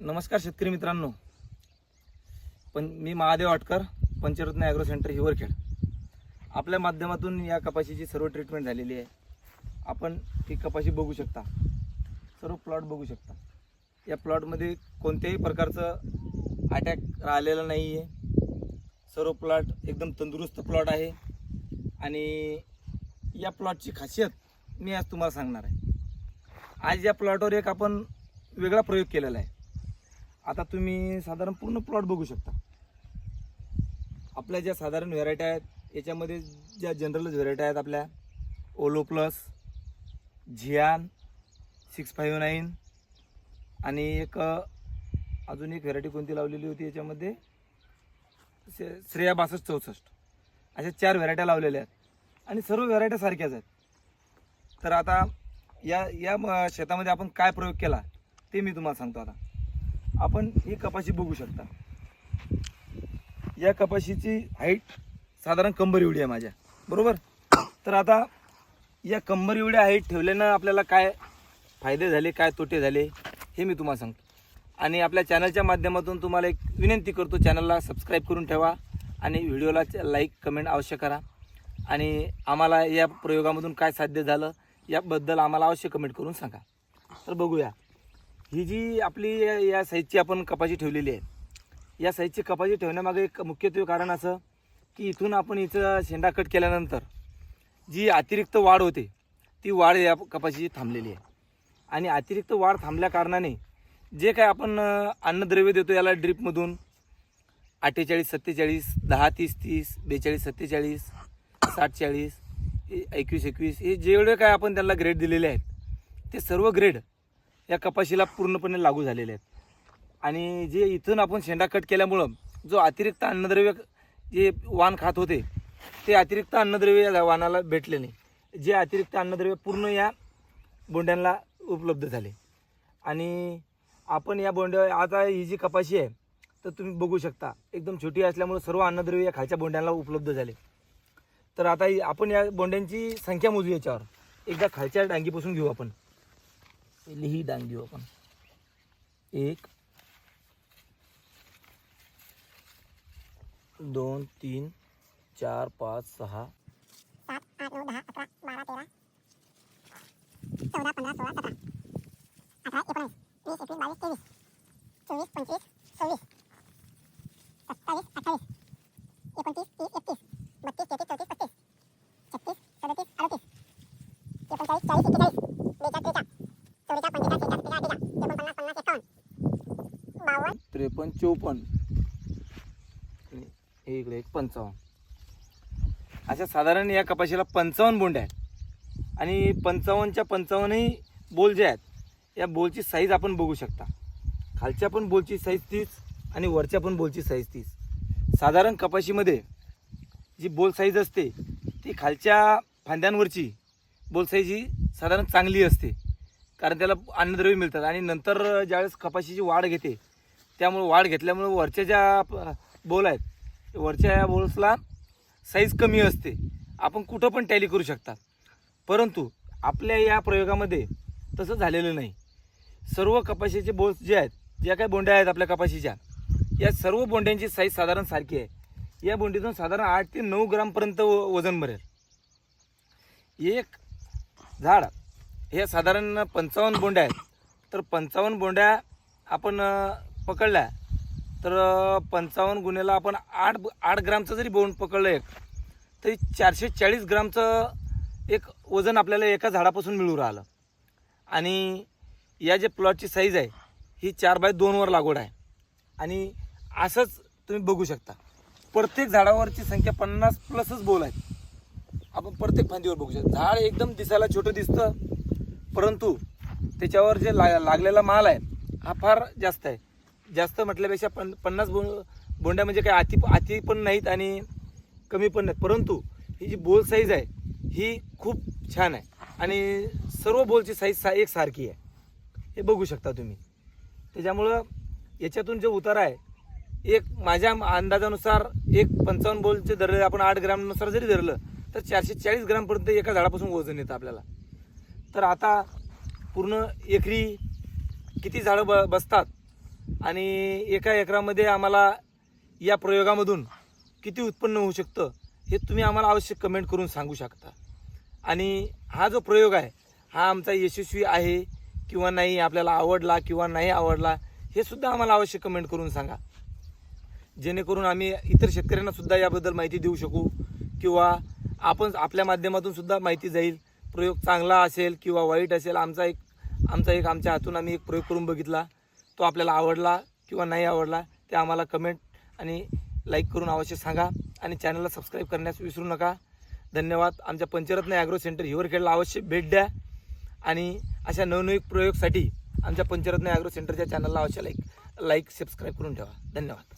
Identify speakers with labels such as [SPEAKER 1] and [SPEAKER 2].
[SPEAKER 1] नमस्कार शेतकरी मित्रांनो. पण मी महादेव आटकर पंचरत्न ॲग्रो सेंटर हिवरखेड. आपल्या माध्यमातून या कपाशीची सर्व ट्रीटमेंट झालेली आहे. आपण ही कपाशी बघू शकता. सर्व प्लॉट बघू शकता. या प्लॉटमध्ये कोणत्याही प्रकारचं अटॅक राहिलेला नाही आहे सर्व प्लॉट एकदम तंदुरुस्त प्लॉट आहे. आणि या प्लॉटची खासियत मी आज तुम्हाला सांगणार आहे. आज या प्लॉटवर एक आपण वेगळा प्रयोग केलेला आहे. आता तुम्ही साधारण पूर्ण प्लॉट बघू शकता. आपल्या ज्या साधारण व्हेरायटी आहेत याच्यामध्ये ज्या जनरलच व्हेरायटी आहेत आपल्या ओलो प्लस झियान सिक्स फाईव्ह नाईन आणि एक अजून एक व्हेरायटी कोणती लावलेली होती याच्यामध्ये? श्रेया बासष्ट चौसष्ट. अशा चार व्हेरायट्या लावलेल्या आहेत. आणि सर्व व्हेरायट्या सारख्याच आहेत. तर आता या या म- शेतामध्ये आपण काय प्रयोग केला ते मी तुम्हाला सांगतो आता. आपण ही कपाशी बघू शकता. या कपाशीची हाईट साधारण कंबर एवढी आहे माझ्या. बरोबर? तर आता या कंबर एवढ्या हाईट ठेवल्यानं आपल्याला काय फायदे झाले काय तोटे झाले हे मी तुम्हाला सांगतो. आणि आपल्या चॅनलच्या माध्यमातून तुम्हाला एक विनंती करतो चॅनलला सबस्क्राईब करून ठेवा आणि व्हिडिओला लाईक कमेंट अवश्य करा. आणि आम्हाला या प्रयोगामधून काय साध्य झालं याबद्दल आम्हाला अवश्य कमेंट करून सांगा. तर बघूया. ही जी आपली या- साईजची आपण कपाशी ठेवलेली आहे या साईजची कपाशी ठेवण्यामागे एक मुख्यत्वे कारण असं की इथून आपण हिचं शेंडा कट केल्यानंतर जी अतिरिक्त वाढ होते ती वाढ या कपाशीची थांबलेली आहे. आणि अतिरिक्त वाढ थांबल्या कारणाने जे काय आपण अन्नद्रव्य देतो याला ड्रीपमधून अठ्ठेचाळीस सत्तेचाळीस दहा तीस तीस बेचाळीस सत्तेचाळीस साठ चाळीस एकवीस एकवीस हे जेवढे काय आपण त्यांना ग्रेड दिलेले आहेत ते सर्व ग्रेड या कपाशीला पूर्णपणे लागू झालेले आहेत. आणि जे इथून आपण शेंडा कट केल्यामुळं जो अतिरिक्त अन्नद्रव्य जे वाण खात होते ते अतिरिक्त अन्नद्रव्य या वाणाला भेटले नाही. जे अतिरिक्त अन्नद्रव्य पूर्ण या बोंड्यांना उपलब्ध झाले. आणि आपण या बोंड्या आता ही जी कपाशी आहे तर तुम्ही बघू शकता एकदम छोटी असल्यामुळे सर्व अन्नद्रव्य या खालच्या बोंड्यांना उपलब्ध झाले. तर आता आपण या बोंड्यांची संख्या मोजू याच्यावर. एकदा खालच्या डांगीपासून घेऊ आपण. पहिली ही डांग घेऊ आपण एक दोन तीन चार पाच सहा।
[SPEAKER 2] सात आठ नऊ दहा अकरा बारा तेरा। चौदा पंधरा सोळा सतरा। अठरा एकोणीस वीस एकवीस बावीस तेवीस। चोवीस पंचवीस सव्वीस। सत्तावीस अठ्ठावीस। एकोणतीस तीस एकतीस। बत्तीस तेहतीस चौतीस पस्तीस। छत्तीस सदतीस अडतीस। एकोणचाळीस चाळीस एक्केचाळीस पण
[SPEAKER 1] चोपन्न चौपन्न आणि हे इकडे एक पंचावन्न. अशा साधारण या कपाशीला पंचावन्न बोंड आहेत. आणि पंचावन्नच्या पंचावन्नही बोल जे आहेत या बोलची साईज आपण बघू शकता. खालच्या पण बोलची साईज तीस आणि वरच्या पण बोलची साईज तीस. साधारण कपाशीमध्ये जी बोल साईज असते ती खालच्या फांद्यांवरची बोल साईज ही साधारण चांगली असते. कारण त्याला अन्नद्रव्य मिळतात आणि नंतर ज्यावेळेस कपाशीची वाढ घेते त्यामुळे वाढ घेतल्यामुळे वरच्या ज्या बोल आहेत वरच्या या बोल्सला साईज कमी असते. आपण कुठं पण टॅली करू शकता. परंतु आपल्या या प्रयोगामध्ये तसं झालेलं नाही. सर्व कपाशीचे बोल्स जे आहेत ज्या काही बोंड्या आहेत आपल्या कपाशीच्या या सर्व बोंड्यांची साईज साधारण सारखी आहे. या बोंडीतून साधारण आठ ते नऊ ग्रामपर्यंत व- वजन भरेल. एक झाड हे साधारण पंचावन्न बोंड्या आहेत. तर पंचावन्न बोंड्या आपण पकडल्या. तर पंचावन्न गुन्ह्याला आपण आठ आठ ग्रामचं जरी बोंड पकडलं एक तरी चारशे चाळीस ग्रामचं एक वजन आपल्याला एका झाडापासून मिळू राहिलं. आणि या जे प्लॉटची साईज आहे ही चार बाय दोनवर लागवड आहे. आणि असंच तुम्ही बघू शकता. प्रत्येक झाडावरची संख्या पन्नास प्लसच बोल आहेत. आपण प्रत्येक फांदीवर बघू शकतो. झाड एकदम दिसायला छोटं दिसतं परंतु त्याच्यावर जे ला लागलेला माल आहे हा फार जास्त आहे. जास्त म्हटल्यापेक्षा पन पन्नास बो बोंड्या म्हणजे काय अति अति पण नाहीत आणि कमी पण नाहीत. परंतु ही जी बोल साईज आहे ही खूप छान आहे. आणि सर्व बोलची साईज सा एक सारखी आहे. हे बघू शकता तुम्ही. त्याच्यामुळं याच्यातून जे उतार आहे एक माझ्या अंदाजानुसार एक पंचावन्न बोलचे धरले आपण आठ ग्रामनुसार जरी धरलं तर चारशे चाळीस ग्रामपर्यंत एका झाडापासून वजन येतं आपल्याला. तर आता पूर्ण एकरी किती झाडं ब बसतात आणि एका एकरामध्ये आम्हाला या प्रयोगामधून किती उत्पन्न होऊ शकतं हे तुम्ही आम्हाला आवश्यक कमेंट करून सांगू शकता. आणि हा जो प्रयोग आहे हा आमचा यशस्वी आहे किंवा नाही आपल्याला आवडला किंवा नाही आवडला हे सुद्धा आम्हाला आवश्यक कमेंट करून सांगा. जेणेकरून आम्ही इतर शेतकऱ्यांना सुद्धा याबद्दल माहिती देऊ शकू किंवा आपण आपल्या माध्यमातून सुद्धा माहिती जाईल. प्रयोग चांगला असेल किंवा वाईट असेल आमचा एक आमचा एक आमच्या हातून आम्ही एक प्रयोग करून बघितला. तो आपल्याला आवडला किंवा नाही आवडला ते आम्हाला कमेंट आणि लाईक करून अवश्य सांगा. आणि चॅनलला सबस्क्राईब करण्यास विसरू नका. धन्यवाद. आमच्या पंचरत्न ॲग्रो सेंटर हिवरखेडला अवश्य भेट द्या. आणि अशा नवनवीन प्रयोगसाठी आमच्या पंचरत्न ॲग्रो सेंटरच्या चॅनलला अवश्य लाईक लाईक सबस्क्राईब करून ठेवा. धन्यवाद.